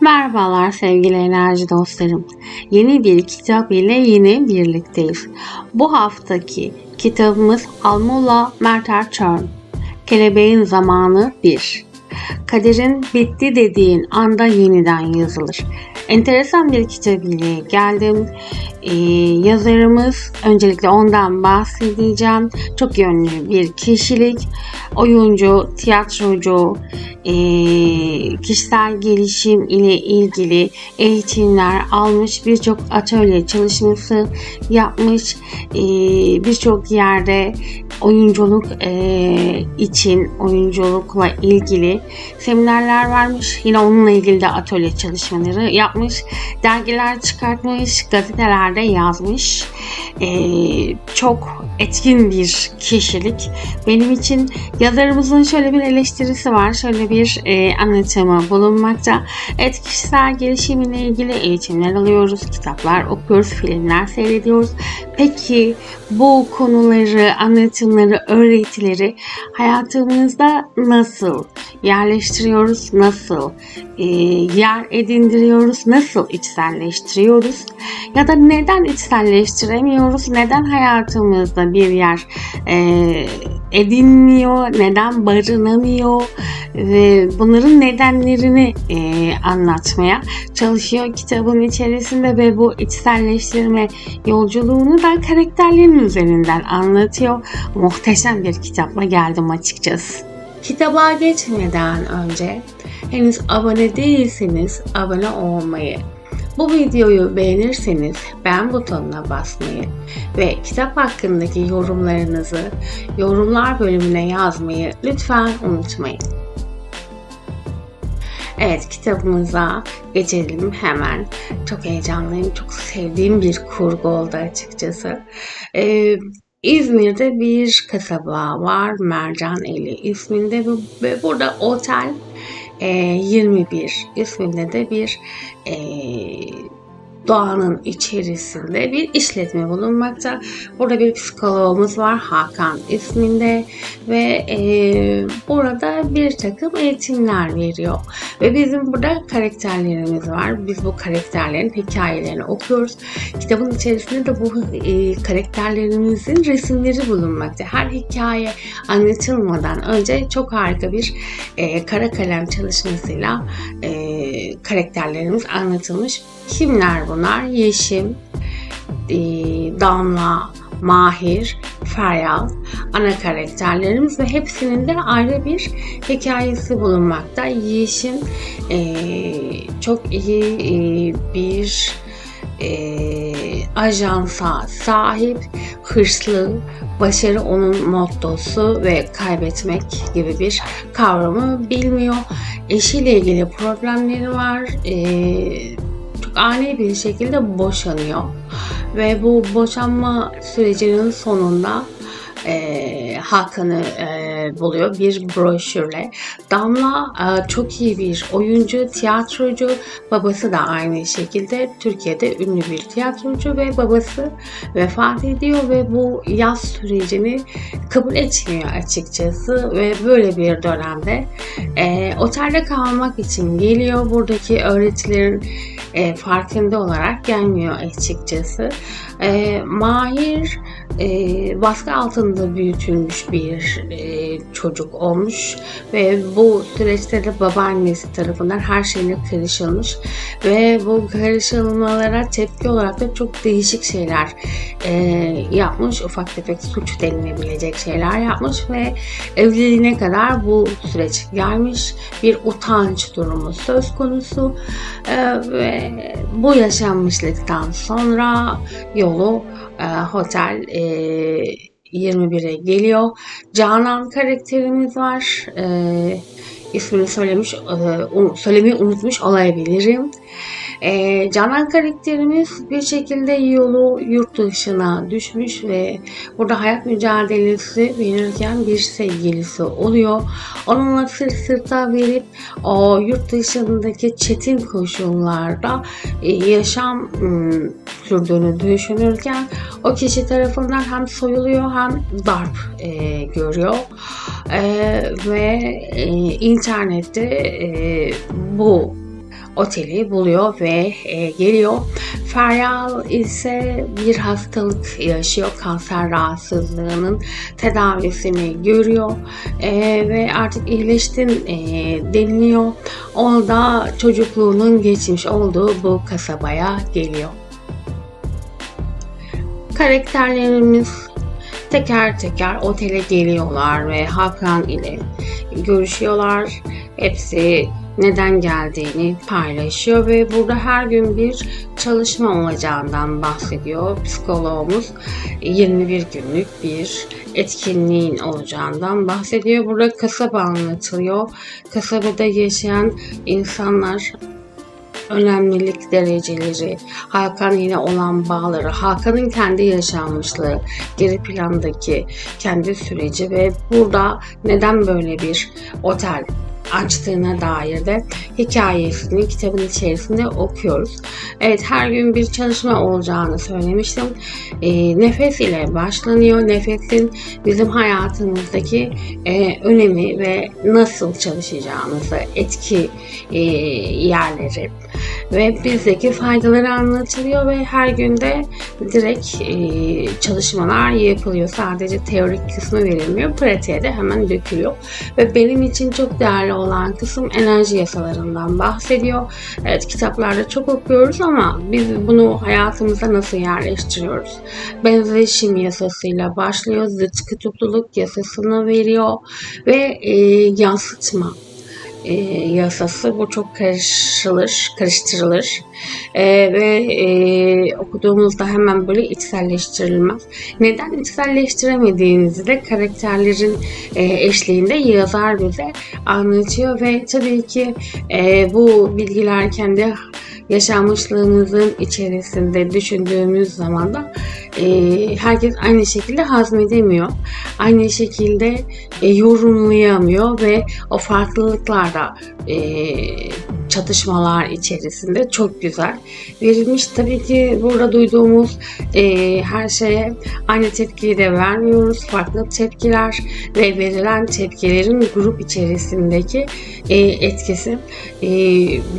Merhabalar sevgili enerji dostlarım. Yeni bir kitap ile yine birlikteyiz. Bu haftaki kitabımız Almola Merter Çörn. Kelebeğin Zamanı 1. Kaderin bitti dediğin anda yeniden yazılır. Enteresan bir kitap ile geldim. Ee, yazarımız öncelikle ondan bahsedeceğim. Çok yönlü bir kişilik, oyuncu, tiyatrocu, e, kişisel gelişim ile ilgili eğitimler almış, birçok atölye çalışması yapmış, e, birçok yerde oyunculuk e, için oyunculukla ilgili seminerler vermiş. Yine onunla ilgili de atölye çalışmaları yapmış. Dergiler çıkartmış, gazetelerde yazmış. E, çok etkin bir kişilik. Benim için yazarımızın şöyle bir eleştirisi var. Şöyle bir e, anlatımı bulunmakta. Evet kişisel gelişimle ilgili eğitimler alıyoruz, kitaplar okuyoruz, filmler seyrediyoruz. Peki bu konuları, anlatımları, öğretileri hayatımızda nasıl yerleştiriyoruz, nasıl e, yer edindiriyoruz, nasıl içselleştiriyoruz ya da neden içselleştiremiyoruz, neden hayatımızda bir yer e, edinmiyor, neden barınamıyor ve bunların nedenlerini e, anlatmaya çalışıyor kitabın içerisinde ve bu içselleştirme yolculuğunu da karakterlerin üzerinden anlatıyor. Muhteşem bir kitapla geldim açıkçası. Kitaba geçmeden önce henüz abone değilseniz abone olmayı, bu videoyu beğenirseniz beğen butonuna basmayı ve kitap hakkındaki yorumlarınızı yorumlar bölümüne yazmayı lütfen unutmayın. Evet kitabımıza geçelim hemen. Çok heyecanlıyım, çok sevdiğim bir kurgu oldu açıkçası. Ee, İzmir'de bir kasaba var Mercan Eli isminde ve burada otel e, 21 isminde de bir e, doğanın içerisinde bir işletme bulunmakta. Burada bir psikologumuz var Hakan isminde ve e, burada bir takım eğitimler veriyor. Ve bizim burada karakterlerimiz var. Biz bu karakterlerin hikayelerini okuyoruz. Kitabın içerisinde de bu e, karakterlerimizin resimleri bulunmakta. Her hikaye anlatılmadan önce çok harika bir e, kara kalem çalışmasıyla e, karakterlerimiz anlatılmış. Kimler bunlar? Yeşim, e, Damla, Mahir, Feryal ana karakterlerimiz ve hepsinin de ayrı bir hikayesi bulunmakta. Yeşim e, çok iyi e, bir ajansa sahip, hırslı, başarı onun mottosu ve kaybetmek gibi bir kavramı bilmiyor. Eşiyle ilgili problemleri var. E, çok ani bir şekilde boşanıyor. Ve bu boşanma sürecinin sonunda e, Hakan'ı e, buluyor bir broşürle. Damla e, çok iyi bir oyuncu, tiyatrocu. Babası da aynı şekilde Türkiye'de ünlü bir tiyatrocu ve babası vefat ediyor ve bu yaz sürecini kabul etmiyor açıkçası ve böyle bir dönemde e, otelde kalmak için geliyor. Buradaki öğretilerin e, farkında olarak gelmiyor açıkçası. E, Mahir e, baskı altında büyütülmüş bir e, çocuk olmuş ve bu süreçte de babaannesi tarafından her şeyine karışılmış ve bu karışılmalara tepki olarak da çok değişik şeyler e, yapmış. Ufak tefek suç denilebilecek şeyler yapmış ve evliliğine kadar bu süreç gelmiş. Bir utanç durumu söz konusu e, ve bu yaşanmışlıktan sonra yolu e, Hotel e, 21'e geliyor. Canan karakterimiz var. E, ismini söylemiş, e, söylemeyi unutmuş olabilirim. E, Canan karakterimiz bir şekilde yolu yurt dışına düşmüş ve burada hayat mücadelesi verirken bir sevgilisi oluyor. Onunla sırt sırta verip o yurt dışındaki çetin koşullarda e, yaşam m, sürdüğünü düşünürken o kişi tarafından hem soyuluyor hem darp e, görüyor. E, ve e, internette e, bu oteli buluyor ve e, geliyor. Feryal ise bir hastalık yaşıyor. Kanser rahatsızlığının tedavisini görüyor e, ve artık iyileştin e, deniliyor. Orada çocukluğunun geçmiş olduğu bu kasabaya geliyor. Karakterlerimiz teker teker otele geliyorlar ve Hakan ile görüşüyorlar. Hepsi neden geldiğini paylaşıyor ve burada her gün bir çalışma olacağından bahsediyor. Psikologumuz 21 günlük bir etkinliğin olacağından bahsediyor. Burada kasaba anlatılıyor. Kasabada yaşayan insanlar önemlilik dereceleri, Hakan ile olan bağları, Hakan'ın kendi yaşanmışlığı, geri plandaki kendi süreci ve burada neden böyle bir otel açtığına dair de hikayesini kitabın içerisinde okuyoruz. Evet her gün bir çalışma olacağını söylemiştim. E, nefes ile başlanıyor. Nefesin bizim hayatımızdaki e, önemi ve nasıl çalışacağımızı, etki e, yerleri ve bizdeki faydaları anlatılıyor ve her günde direkt e, çalışmalar yapılıyor. Sadece teorik kısmı verilmiyor. Pratiğe de hemen dökülüyor. Ve benim için çok değerli olan kısım enerji yasalarından bahsediyor. Evet kitaplarda çok okuyoruz ama biz bunu hayatımıza nasıl yerleştiriyoruz? Benzeşim yasasıyla başlıyor. Zıt kutupluluk yasasını veriyor ve e, yansıtma e, yasası. Bu çok karışılır, karıştırılır. E, ve e, okuduğumuzda hemen böyle içselleştirilmez. Neden içselleştiremediğinizi de karakterlerin e, eşliğinde yazar bize anlatıyor. Ve tabii ki e, bu bilgiler kendi yaşanmışlığımızın içerisinde düşündüğümüz zaman da e, herkes aynı şekilde hazmedemiyor. Aynı şekilde e, yorumlayamıyor ve o farklılıklar da e, çatışmalar içerisinde çok güzel verilmiş. Tabii ki burada duyduğumuz e, her şeye aynı tepkiyi de vermiyoruz. Farklı tepkiler ve verilen tepkilerin grup içerisindeki e, etkisi e,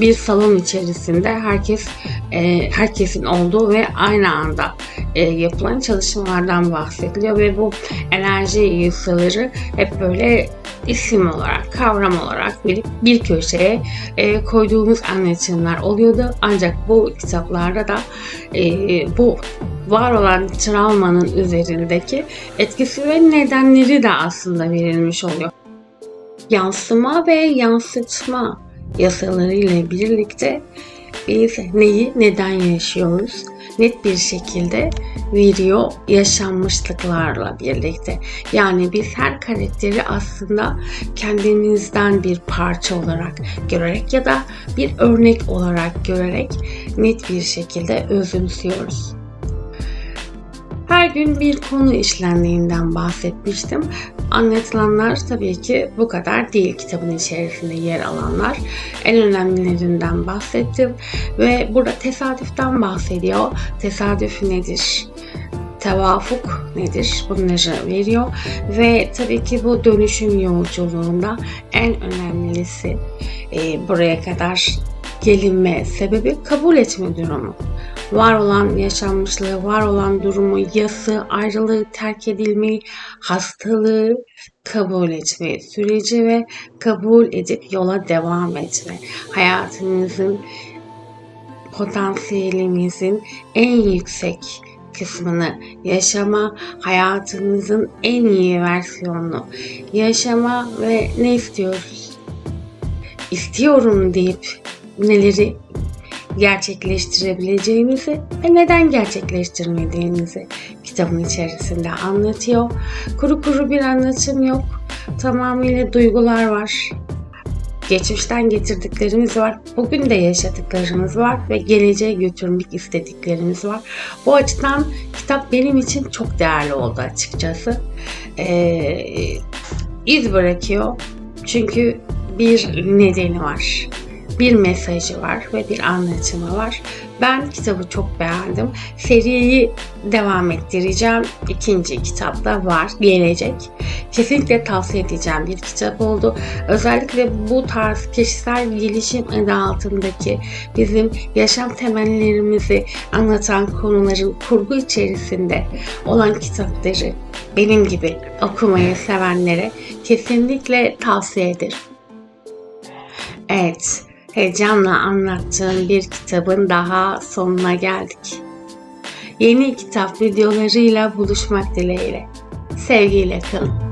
bir salon içerisinde herkes e, herkesin olduğu ve aynı anda e, yapılan çalışmalardan bahsediliyor ve bu enerji yasaları hep böyle isim olarak, kavram olarak verip bir köşeye e, koyduğumuz anlatımlar oluyordu. Ancak bu kitaplarda da e, bu var olan travmanın üzerindeki etkisi ve nedenleri de aslında verilmiş oluyor. Yansıma ve yansıtma yasaları ile birlikte biz neyi neden yaşıyoruz net bir şekilde veriyor yaşanmışlıklarla birlikte. Yani biz her karakteri aslında kendimizden bir parça olarak görerek ya da bir örnek olarak görerek net bir şekilde özümsüyoruz. Her gün bir konu işlendiğinden bahsetmiştim. Anlatılanlar tabii ki bu kadar değil kitabın içerisinde yer alanlar. En önemlilerinden bahsettim ve burada tesadüften bahsediyor. Tesadüf nedir? tevafuk nedir? Bunları veriyor ve tabii ki bu dönüşüm yolculuğunda en önemlisi e, buraya kadar gelinme sebebi kabul etme durumu var olan yaşanmışlığı, var olan durumu, yası, ayrılığı, terk edilmeyi, hastalığı kabul etme süreci ve kabul edip yola devam etme. Hayatınızın potansiyelinizin en yüksek kısmını yaşama, hayatınızın en iyi versiyonunu yaşama ve ne istiyoruz? İstiyorum deyip neleri gerçekleştirebileceğinizi ve neden gerçekleştirmediğinizi kitabın içerisinde anlatıyor. Kuru kuru bir anlatım yok. Tamamıyla duygular var. Geçmişten getirdiklerimiz var. Bugün de yaşadıklarımız var ve geleceğe götürmek istediklerimiz var. Bu açıdan kitap benim için çok değerli oldu açıkçası. Ee, iz bırakıyor. Çünkü bir nedeni var bir mesajı var ve bir anlatımı var. Ben kitabı çok beğendim. Seriyi devam ettireceğim. İkinci kitap da var, gelecek. Kesinlikle tavsiye edeceğim bir kitap oldu. Özellikle bu tarz kişisel gelişim adı altındaki bizim yaşam temellerimizi anlatan konuların kurgu içerisinde olan kitapları benim gibi okumayı sevenlere kesinlikle tavsiye ederim. Evet, heyecanla anlattığım bir kitabın daha sonuna geldik. Yeni kitap videolarıyla buluşmak dileğiyle. Sevgiyle kalın.